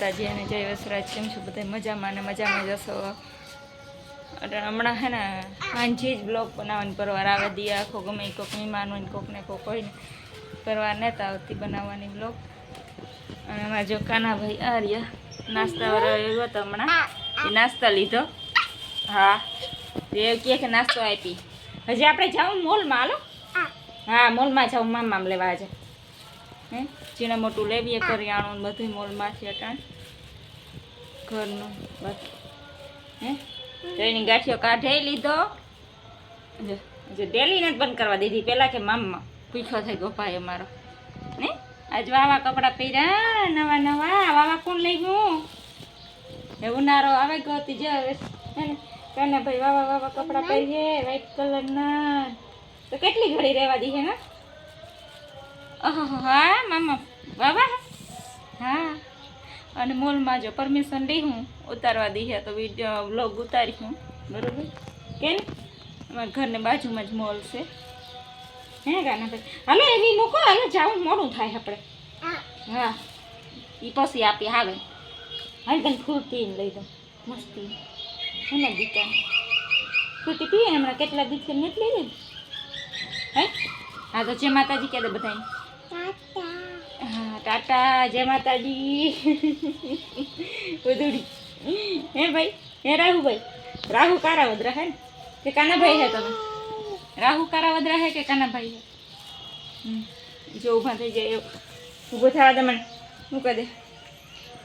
તાજી અને જય વસરાજ કેમ છું? બધા મજામાં અને મજામાં જશો એટલે હમણાં હે ને હાંજી જ બ્લોગ બનાવવાની પરવાર આવે દી આખો ગમે કોક મહેમાન હોય ને કોકને કોક હોય ને પરવાર નહોતા આવતી બનાવવાની બ્લોગ અને અમારા જો કાનાભાઈ આ રહ્યા નાસ્તા વાળો એવો હતો હમણાં. એ નાસ્તા લીધો. હા. એ કહે કે નાસ્તો આપી. હજી આપણે જાઉં મોલમાં હાલો? હા. મોલમાં જાઉં મામ મામ લેવા આજે. હે? જેને મોટું લેવીએ કરિયાણું ને મોલમાં છે ત્યાં ઘરનું બસ હે? એની ગાંઠીઓ કાઢી લીધો. જો ડેલીને જ બંધ કરવા દીધી. પહેલાં કે મામમાં પૂછો થઈ ગોપાઈ અમારો. ને? આજ વાવા કપડાં પહેર્યા, નવા નવા. વાવા કોણ લઈ ગયું? એ ઉનાળો આવે ગયો હતી જે કાના ભાઈ વાવા વાવા કપડાં પહેરીએ વ્હાઈટ કલરના તો કેટલી ઘડી રહેવા દી છે ને? ઓહો હા, મામા બાબા હા. અને મોલમાં જો પરમિશન લઈ હું, ઉતારવા દી છે તો વીડિયો બ્લોગ ઉતારી હું. બરોબર? કેમ? અમારા ઘરની બાજુમાં જ મોલ છે. હે ગાના ભાઈ હાલો, એની મૂકો, હાલો જાવું મોડું થાય આપણે. હા. એ પછી આપી હાલે, હાલ તને ફ્રૂટી લઈ દઉં મસ્તી. હે ને દીકા ફ્રૂટી પીએ હમણાં કેટલા દિવસે નથી લઈ લીધી હે? હા, તો જય માતાજી કહે દે બધાને હા, ટાટા, જય માતાજી. ઉદુડી હે ભાઈ, હે રાહુભાઈ? રાહુ કારાવદ્રા હે ને? કે કાનાભાઈ હે તમે? રાહુ કારાવદ્રા હે કે કાનાભાઈ હે. જો ઊભા થઈ જાય ઊભો થવા દે મને. મૂકી દે?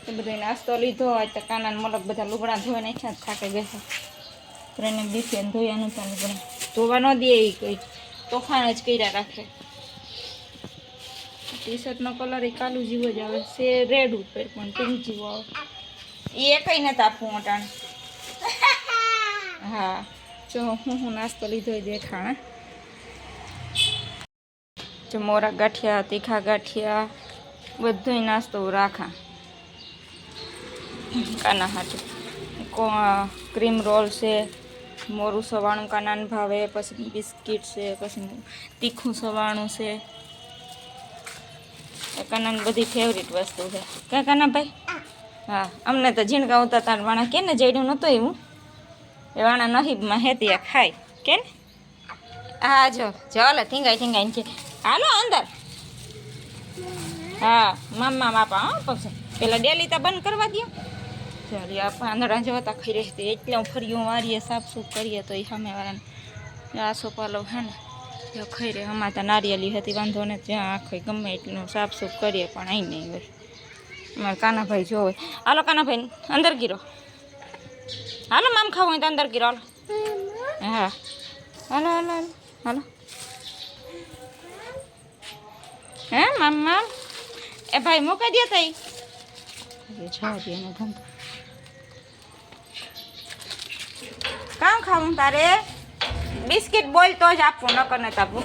તો બધા નાસ્તો લીધો, આજ તો કાના મલક બધા લુગડા ધોઈ નાખ્યા થાકે બેસે. ત્રણે દિવસે ધોયાનું ચાલુ લુગડા ધોવા ન દે એ કોઈ. તોફાન જ કર્યા રાખે. ટી શર્ટનો કલર એ કાલુ જીવો જ આવે. છે રેડ ઉપર પણ પિંક જીવો આવે. એ કઈ નથી આપવું અટાણ. હા. જો હું હું નાસ્તો લીધો એ દેખાણા જો મોરા ગાંઠિયા તીખા ગાંઠિયા બધોય નાસ્તો રાખા. કાના હાટું. કો ક્રીમ રોલ છે મોરું સવાણું કાનાન ભાવે પછી બિસ્કિટ છે પછી તીખું સવાણું છે. કાનાની બધી ફેવરિટ વસ્તુ છે. ક્યાં કાના ભાઈ હા અમને તો ઝીણકા તાર વાણા કે ને જડ્યું નહોતું એવું? એ વાણા નહીબમાં હેતી ખાય. કે ને હા જો ચાલો ઠીંગાઈ ઠીંગાઈ છે. હાલો અંદર. હા મામા માપા હા પછી પેલા ડેલી તો બંધ કરવા દો ચાલી આપણે પાંદડા જોતા ખાઈ રહેતી. એટલે હું ફરીયું વારીએ સાફ સૂફ કરીએ તો એ સામેવાળાને આસો પાલો હે ને. ખાઈ રે હમણાં ત્યાં નારિયેલી હતી, વાંધો ને ત્યાં આખો ગમે એટલું સાફસૂફ કરીએ, પણ અહીં નહીં હોય. અમારે કાનાભાઈ જોવે હાલો કાનાભાઈ, અંદર ગીરો. હાલો મામ ખાવું હોય તો અંદર ગીરો, હાલો. હા. હાલો હાલો હાલો. હાલો હે, મામ મામ? એ ભાઈ મૂકી દે તઈ. જવા દે એનો ધંધો. કામ ખાવું તારે? બિસ્કિટ બોલ તો જ આપવું નકર નથી આપવું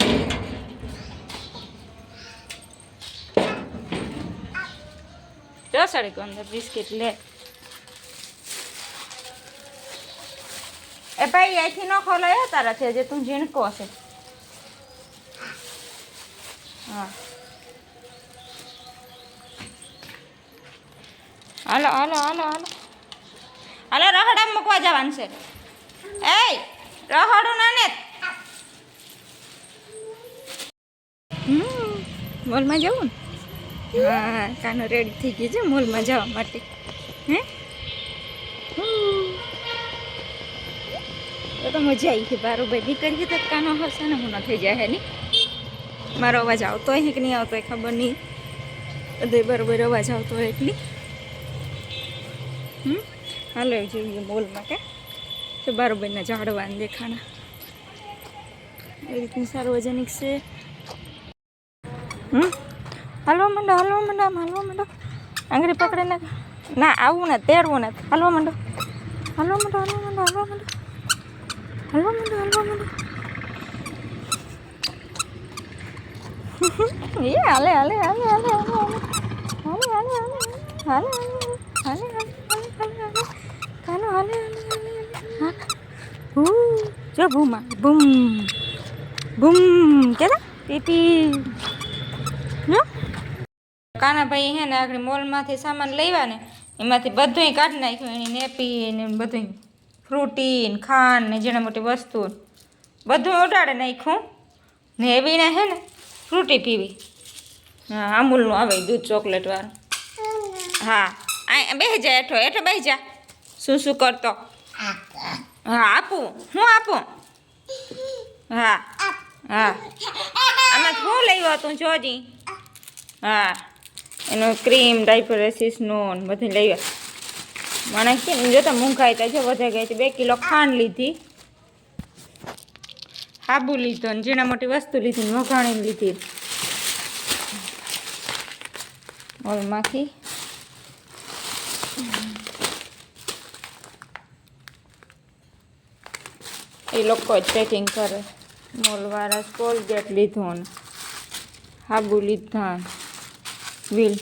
જો સડી અંદર બિસ્કિટ લે. એ ભાઈ, અહીંથી ન ખોલાય તારાથી, હજી તું ઝીણકો હશે. હા. હાલો હાલો હાલો હાલો. હાલો રહડા મૂકવા જવાનું છે. એ રહોડું નાને. હમ, મોલમાં જવું ને? હા, કાનો રેડી થઈ ગઈ છે મોલમાં જવા માટે. હે. તો તો મજા આવી ગઈ બારો ભાઈ. દીકરી તો કાનો હશે ને, હું ન થઈ જાય, હે નહીં મારો અવાજ આવતો હોય કે નહીં આવતો હોય ખબર નહીં. બધે બરોબર અવાજ આવતો હોય એટલી હમ? હાલો જોઈએ મોલમાં કે તો બારોબારના ઝાડવાને દેખાણા એ રીતની સાર્વજનિક છે હમ હાલવા માંડો હાલવા માંડો આમ હાલવા માંડો આંગળી પકડીને ના આવું ને તેડવું ને હાલવા માંડો હાલવા માંડો હાલવા માંડો હાલવા માંડો હાલવા માંડો હાલવા માંડો એ હાલે હાલે હાલે હાલે હાલે હાલે હાલે હાલે હાલે હાલે હાલે હાલે હાલે કાનો હાલે હાલે હાલે હાલે હું. જો ભૂમા બૂમ બૂમ કે પીપી કાનાભાઈ હે ને આગળ મોલમાંથી સામાન લેવા ને, એમાંથી બધુંય કાઢી નાખ્યું, એની નેપી ને બધું ફ્રૂટી ને ખાંડ ને જેના મોટી વસ્તુ બધું ઉડાડે નાખ્યું. ને એવીને હે ને ફ્રૂટી પીવી. હા, અમૂલનું આવે દૂધ ચોકલેટ વાળું હા, આ જા એઠો એઠો બેસી જા. શું શું કરતો? હા, આપું. હું આપું? હા. હા. આમાં શું લેવું તું જોજી? હા. એનો ક્રીમ ડાયપરેસિસનો નોન બધું લઈ મને કે ને જોતા મૂંઘાઈ તા જો વધારે ગઈ હતી બે કિલો ખાંડ લીધી. હાબુ લીધો ને જીણા મોટી વસ્તુ લીધી ને વઘાણી લીધી. મોલમાંથી એ લોકો જ પેકિંગ કરે. મોલવાળા કોલગેટ લીધો ને હાબુ લીધા બિલ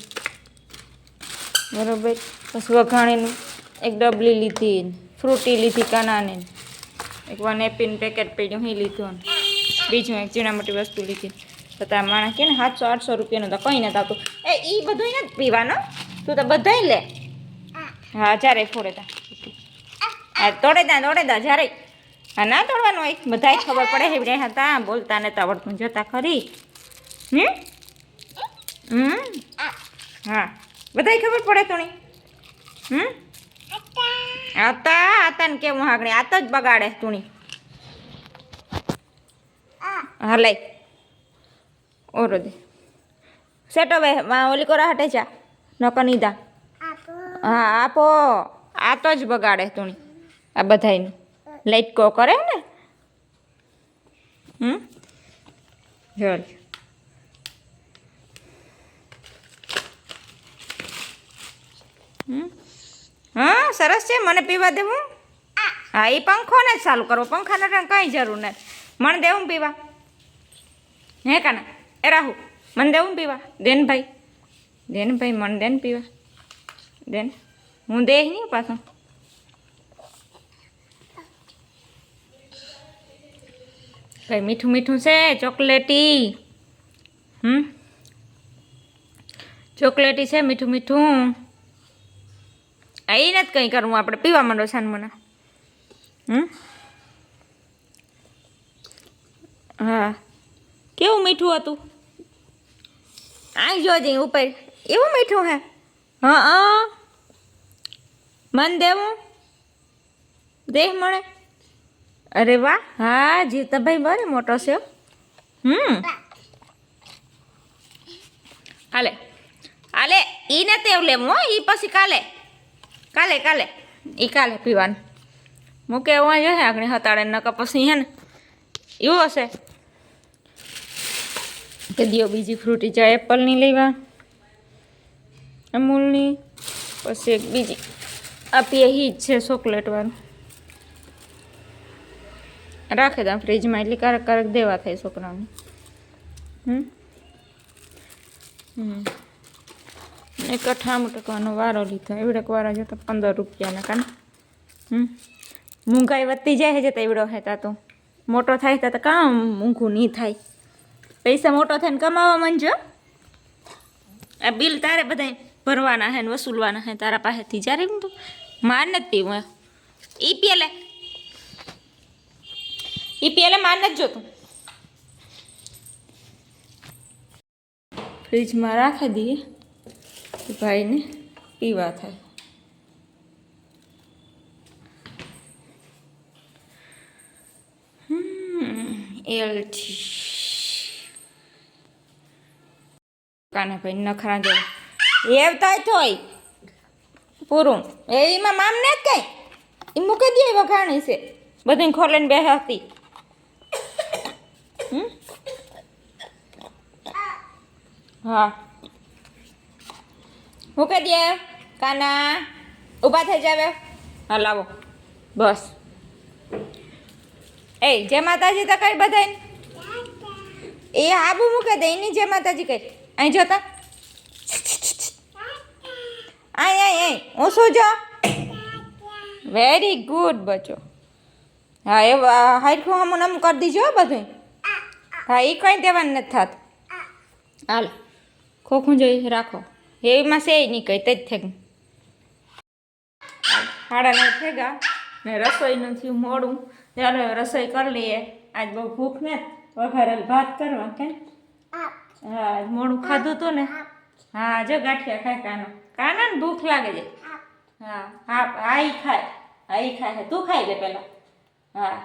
બરોબર? પછી વઘાણીનું એક ડબલી લીધી ફ્રૂટી લીધી કાનાને એક વન એપીન પેકેટ પીડ્યું એ લીધું ને બીજું એક ઝીણા મોટી વસ્તુ લીધી. તો તાર માણસ કે ને સાતસો આઠસો રૂપિયાનું તો કંઈ નથી આવતું. એ એ બધું નથી પીવાનો? તું તો બધાય લે. હા જ્યારે ફોડે તા હા તોડે તા તોડે તા જ્યારે હા ના તોડવાનું હોય? બધાય ખબર પડે હેવડે હતા બોલતા ને આવડતું જતા ખરી. હમ? હમ? હા. બધાય ખબર પડે તોણી? હમ? આતા આતા ને કેવું હાગણી આત જ બગાડે તુણી. હા લઈ. ઓરો દે. સેટો બે ઓલી કોરા હટે જા. નકો નીદા. હા આપો. આ તો જ બગાડે તુણી. આ બધાયનું. લાઈટ કો કરે ને? હમ? હમ? હા, સરસ છે. મને પીવા દેવું હા? એ પંખો ને જ ચાલુ કરવો પંખાને કંઈ જરૂર નથી. મને દેવું પીવા? હે કાના? એ રાહુ, મને દેવું પીવા? દેન ભાઈ. દેન મને દેન પીવા. દેન. હું દે નહીં પાછો. કઈ મીઠું મીઠું છે? ચોકલેટી. હમ? ચોકલેટી છે, મીઠું મીઠું. એ નથી કંઈ કરવું આપણે. પીવા માંડો છાન મને. હમ? હા. કેવું મીઠું હતું? આ જોજે ઉપર. એવું મીઠું હા હા. મન દેવું? દેહ મળે? અરે વાહ, હા જીવતાભાઈ બરે મોટો છે હમ. હાલે. હાલે, ઈ ને તેવ લેવું હો, ઈ પછી કાલે. કાલે કાલે. ઈ કાલે પીવાનું. મૂકે એવું જો હે, આગળ હતાડે, નકર પછી હે ને, એવું હશે. કે દિયો બીજી ફ્રૂટી ચા એપલની લેવા. અમૂલની પછી એક બીજી. આપીએ હી જ છે ચોકલેટવાળું રાખે દા ફ્રીજમાં એટલે કારક કારક દેવા થાય છોકરાઓને. હમ? હમ. એક અઠાણું ટકાનો વારો લીધો. એવડેક વારો જતો પંદર રૂપિયાના કાન. હમ? મોંઘાઈ વધતી જાય છે તો એવડો હેતા તો મોટો થાય તો કામ મોંઘું નહીં થાય. પૈસા મોટો થઈને કમાવા માંડજો. આ બિલ તારે બધા ભરવાના હે ને વસૂલવાના હે તારા પાસેથી. જ્યારે એમ તો માર નથી પીવું. ઈ પેલે ઈ પેલે માર નથી જોતું. ફ્રીજમાં રાખી દઈએ ભાઈને પીવા થાય. એલથી કાના ભાઈ નખરા જો એવતાય થોય પૂરું. એમાં મામ ને જ એ મૂકી દે વઘાણી છે. બધી ખોલીને બે હતી. હમ? હા. મૂકી દે કાના, ઊભા થઈ જાવે હા, લાવો. બસ. એ, જય માતાજી તો કઈ બધાય એ આબુ મૂકે દે, એની જય માતાજી કઈ અહીં જોતા આય અહીં અહીં હું શું જો? વેરી ગુડ બચો. હા, એ હમું નમ કરી દીજો બધું હા એ કંઈ દેવાનું નથી થતું. હાલ ખોખું જોઈ રાખો. એમાં છે નહીં કંઈ તે જ થાય સાડા નવ થઈ ગયા ને રસોઈનું થયું મોડું. ચાલો રસોઈ કરી લઈએ. આજ બહુ ભૂખ ને. વઘારેલ ભાત કરવા કે? હા આજ મોડું ખાધું હતું ને? હા જો ગાંઠિયા ખાય કાનો. કાનો ને ભૂખ લાગે છે. હા હા ઈ ખાય. આ ખાય તું ખાઈ લે પહેલાં હા.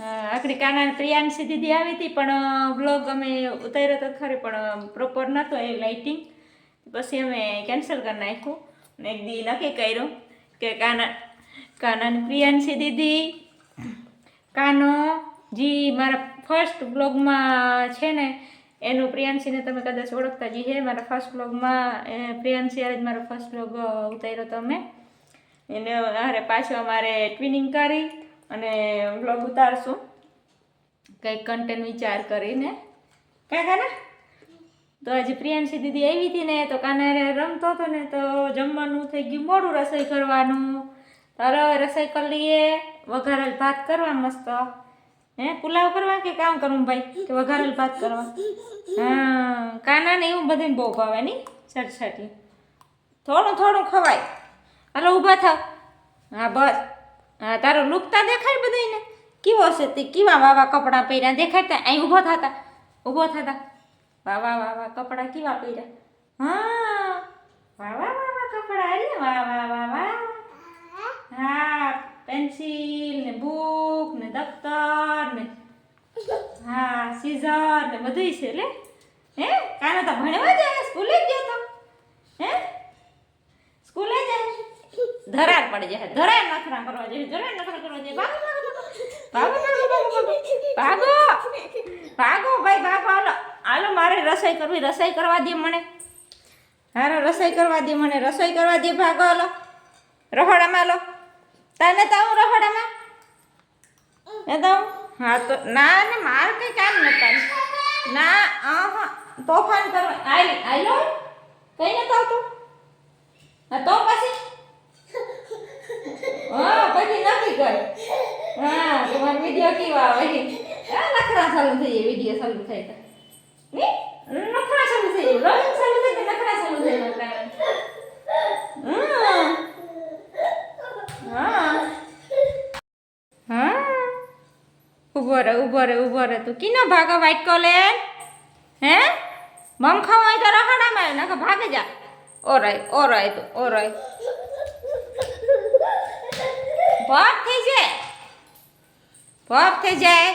આકડી કાના પ્રિયાંશી દીદી આવી હતી, પણ બ્લોગ અમે ઉતાર્યો તો ખરે, પણ પ્રોપર નહોતો એ લાઇટિંગ પછી અમે કેન્સલ કરી નાખ્યું. ને એક દી નક્કી કર્યું કે કાના, કાનાની પ્રિયાંશી દીદી, કાનો, જી મારા ફર્સ્ટ બ્લોગમાં છે ને, એનું પ્રિયાંશીને તમે કદાચ ઓળખતા જી હે મારા ફર્સ્ટ બ્લોગમાં પ્રિયાંશી હારે જ મારો ફર્સ્ટ બ્લોગ ઉતાર્યો તો અમે. એને હારે પાછો અમારે ટ્વિનિંગ કરી. અને બ્લોગ ઉતારશું. કંઈક કન્ટેન્ટ વિચાર કરીને. કાંઈ કાને? તો આજે પ્રિયાંશી દીદી આવી હતી ને, તો કાનારે રમતો હતો ને, તો જમવાનું થઈ ગયું મોડું રસોઈ કરવાનું. તારો રસોઈ કરી લઈએ. વઘારેલ ભાત કરવા મસ્ત. હે, પુલાવ કરવા કે કામ કરવું ભાઈ? કે વઘારેલ ભાત કરવા? હા કાનાને એવું બધાને બહુ ભાવે નહીં સટસટી થોડું થોડું ખવાય. હાલો, ઊભા થાવ. હા, બસ. હા, તારો લુકતા દેખાય બધાને કેવો છે તે? કેવા વાવા કપડાં પહેર્યા? દેખાડતા અહીં ઊભો થતા. ઊભો થતા. વાવા વાવા કપડાં કેવા પહેર્યા? હા, વાવા વાવા કપડાં. અરે વાહ વાહ વાહ વાહ હા પેન્સિલ ને બુક ને દફતર ને, હા સીઝર ને બધુંય છે લે. હે? કાનો તો ભણવા જાય સ્કૂલે જ ગયો તો. હે? સ્કૂલે જાય ધરાર પડી જાય. ધરાર નખરા કરવા જશે ધરાર નખરા કરવા જશે ભાગો ભાગો ભાગો. ભાગો ભાગો ભાઈ, ભાગો. હાલો. હાલો, મારે રસોઈ કરવી. રસોઈ કરવા દે મને. હારો, રસોઈ કરવા દે મને. રસોઈ કરવા દે. ભાગો, હાલો. રહોડામાં, હાલો. તને તો હું રહોડામાં? એ તો હા, તો ના, ને માર કંઈ કામ નતા ના આહા તોફાન કરવા. આઈ આઈ લો કઈ નતો આવતું. હા, તો પછી? હા પછી નક્કી કર. હા, તમારો વીડિયો કેવા આવે? હા, નખરા ચાલુ થઈ જાય વીડિયો ચાલુ થાય તો. ને નખરા ચાલુ થઈ જાય રોલિંગ ચાલુ થઈ કે નખરા ચાલુ થઈ જાય હા. હા. ઊભો રે ઊભો રે ઊભો રે તું. કીનો ભાગો વાઈટ કોલે હે? મમ ખાવ હોય તો રખડામાં નાખો ભાગે જા. ઓરાય ઓરાય તો, ઓરાય. ભાગ થઈ જાય ભાગ થઈ જાય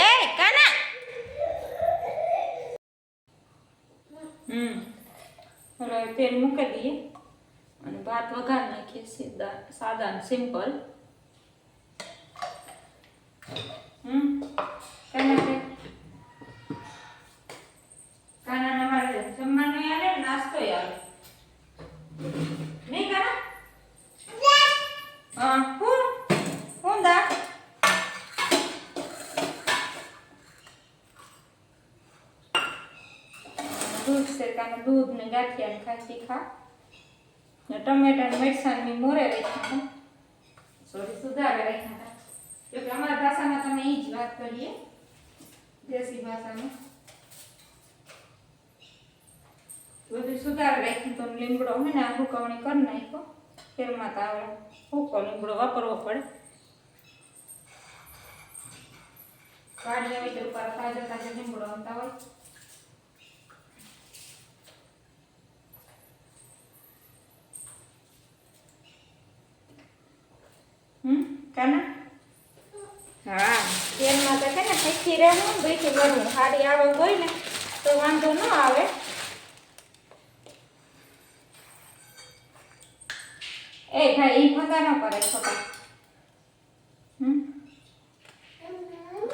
એ કાના હમ હવે તેલ મૂકી દઈએ અને ભાત વઘાર નાખીએ સીધા સાદા અને સિમ્પલ હમ કાના છે કાના મારે જમવાનું આવે નાસ્તો આવે નહીં કાના હા હું હું દા દૂધ શેકાનું દૂધ ને ગાંઠિયા ખાસી ખા. ને ટમેટા ને મરસાણની મોરે રાખ્યા હતા. સોરી, સુધારે રાખ્યા હતા. કે અમારા ભાષામાં તમે એ જ વાત કરીએ. દેશી ભાષામાં. બધું સુધારે રાખ્યું તો લીમડો હોય ને આ હુકવણી કરી નાખ્યો. તેલમાં તો આવે. હુકો લીમડો વાપરવો પડે. કાઢી આવી તો ઉપર તાજો તાજો લીમડો આવતા હોય. કાના? હા. તેલમાં તો છે ને શીખી રહેવું સારી આવક હોય ને તો વાંધો ન આવે એ ભાઈ ઈ ફંદા ન કરે છોકરા હમ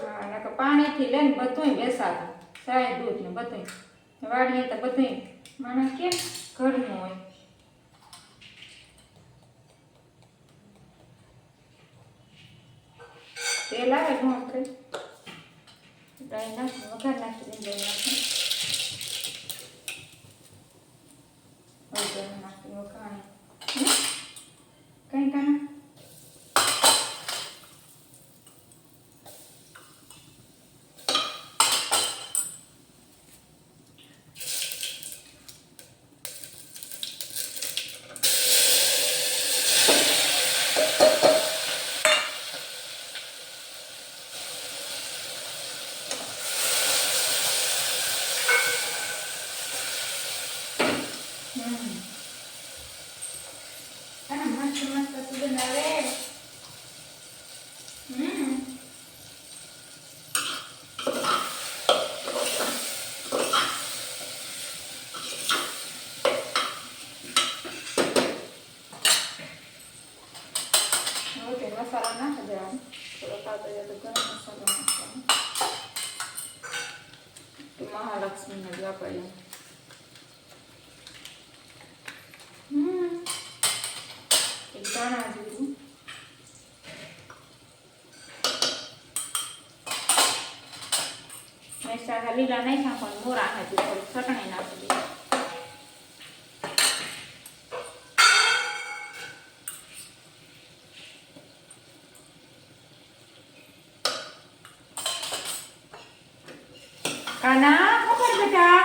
હા નકર પાણીથી લઈને બધુંય બેસાતું ચાય દૂધ ને બધુંય વાડીએ તો બધુંય માણસ કેમ ઘરનું હોય. તેલ આવે ઘઉં કરી દહીં નાખી, વઘાર નાખી દહીં નાખી હળદર નાખી વઘાણી કઈ કાના હમ. અને મસ્ત મસ્ત સુગંધ આવે હમ હવે તે મસાલા નાખી દેવાનો થોડોક આવતો જાય તો ગરમ મસાલો નાખવાનો તો મહાલક્ષ્મીને જ વાપરીએ હમ એક દાણા જેવું સારા લીલા નહીં નાખવાનું મોરા નાખી થોડું ચટણી નાખી દીધી કાના શું કર બેટા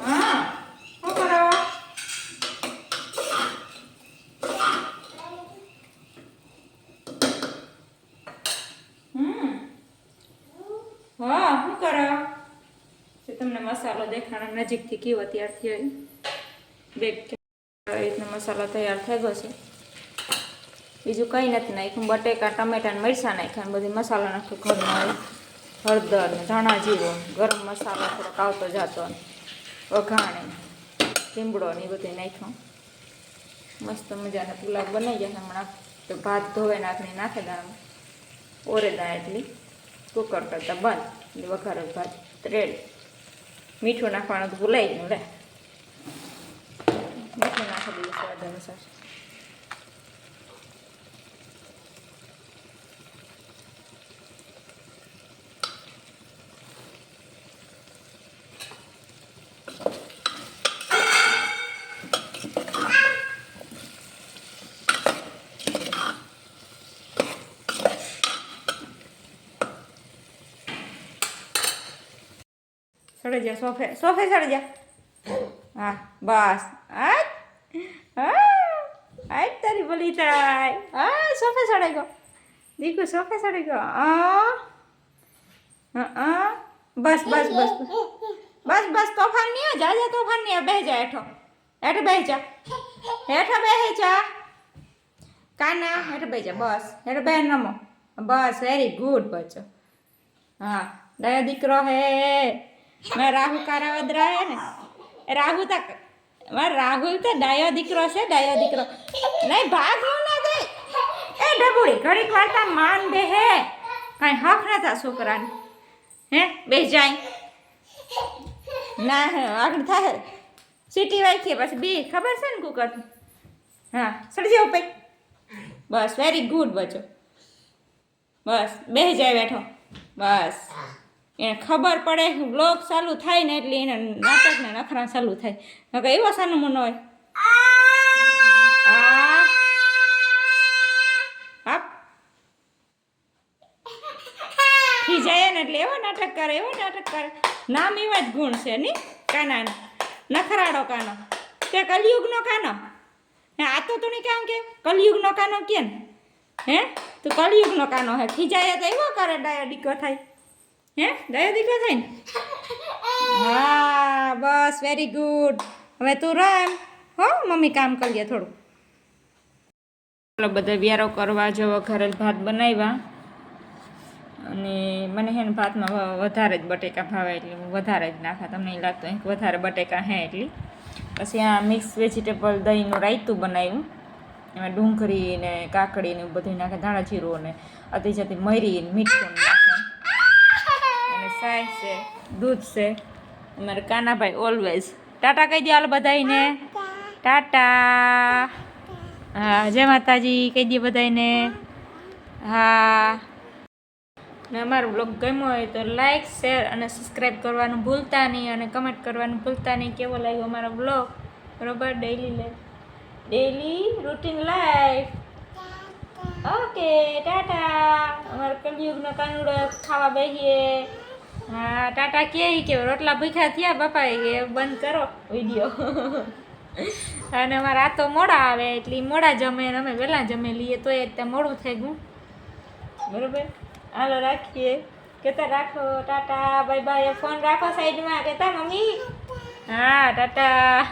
હા શું કરો હમ હા શું કરો જે તમને મસાલો દેખાડો નજીકથી કેવો તૈયાર થયો બે રીતનો મસાલો તૈયાર થઈ ગયો છે. બીજું કંઈ નથી નાખ્યું. બટેકા, ટમેટા ને મરચાં નાખ્યા બધી મસાલો નાખ્યો ઘરનો હળદર ને ધાણા જીરો ગરમ મસાલો થોડોક આવતો જાતો વઘાણે લીમડો ને એ બધું નાખ્યું. મસ્ત મજાના પુલાવ બનાવી ગયા હમણાં તો ભાત ધોવાઈ નાખીને નાખે દાણામાં ઓરે દાણા એટલી કુકર કરતાં બંધ. એટલે વઘારો ભાત રેડી મીઠું નાખવાનું તો ભૂલાઈ ગયું રે મીઠું નાખી દઈએ સ્વાદ અનુસાર ચડી જા, સોફે સોફે ચડી જા. હા, બસ. આ આ તારી બોલી થાય. હા, સોફે ચડાઈ ગયો. દીકુ, સોફે ચડી ગયો. હા. બસ બસ બસ. બસ બસ, તોફાન નહીં જા જા, તોફાન નહીં બે જા હેઠો. હેઠ બે જા. હેઠો બે જા. કાના, હેઠ બે જા. બસ. હેઠ બે નમો બસ વેરી ગુડ બચ્ચો. હા, દયા દીકરો હે. મારા રાહુ કારાવદરા હે ને? રાહુ તક મારા રાહુલ તો ડાયો દીકરો છે, ડાયો દીકરો. નહીં ભાગવું ના દે એ ડબુડી, ઘડીક વાર તા માન બે હે. કાંઈ હક નતા છોકરાને. હે બે જાય. ના, હે, આગળ થાય. સીટી વાંચીએ પછી બી, ખબર છે ને કુકર? હા સડી જાવ બસ વેરી ગુડ બચો. બસ બે જાય, બેઠો. બસ. એને ખબર પડે બ્લોગ ચાલુ થાય ને એટલે એને નાટકને નખરા ચાલુ થાય. નકર એવો સાનો મનો હોય. આપ ખીજાય ને એટલે એવો નાટક કરે, એવો નાટક કરે. નામ એવા જ ગુણ છે ની કાના નખરાડો કાનો. તે કલયુગનો કાનો? હે, આ તો તું કામ કે? કલયુગનો કાનો કે હે? તું કલયુગનો કાનો હે. ખીજાય તો એવો કરે ડાયા ડીકો થાય. હે? દયા દીકરા ને? હા, બસ વેરી ગુડ હવે તું રમ હો, મમ્મી કામ કરીએ થોડું ચાલો બધા વ્યારો કરવા જો ઘરે ભાત બનાવ્યા. અને મને હે ભાતમાં વધારે જ બટેકા ભાવે એટલે હું વધારે જ નાખા. તમને લાગતું હોય વધારે બટેકા હે એટલી. પછી આ મિક્સ વેજીટેબલ દહીંનું રાયતું બનાવ્યું. એમાં ડુંગળી ને કાકડી ને બધું નાખે, ધાણા જીરું ને અતિ જતી મરી મીઠું સાય છે, દૂધ છે. અમારે કાનાભાઈ ઓલવેઝ ટાટા કહી દે હાલ બધાને ટાટા. હા, જય માતાજી, કહી દે બધાને હા. ને અમારો બ્લોગ ગમ્યો હોય તો લાઈક શેર અને સબસ્ક્રાઈબ કરવાનું ભૂલતા નહીં અને કમેન્ટ કરવાનું ભૂલતા નહીં. કેવો લાગ્યો અમારો બ્લોગ બરોબર? ડેઈલી લે daily routine life okay ta-ta. અમારો કલયુગનો કાનુડો ખાવા બેસીએ હા ટાટા કે કે રોટલા ભૂખ્યા થયા બાપા કે બંધ કરો. વીડિયો. અને અમારા આ તો મોડા આવે એટલે મોડા જમે અમે વહેલા જમે લઈએ તો એ ત્યાં મોડું થઈ ગયું. બરોબર? હાલો રાખીએ. કેતા રાખો ટાટા બાય બાય. ફોન રાખો સાઈડમાં. કેતા મમ્મી? હા ટાટા.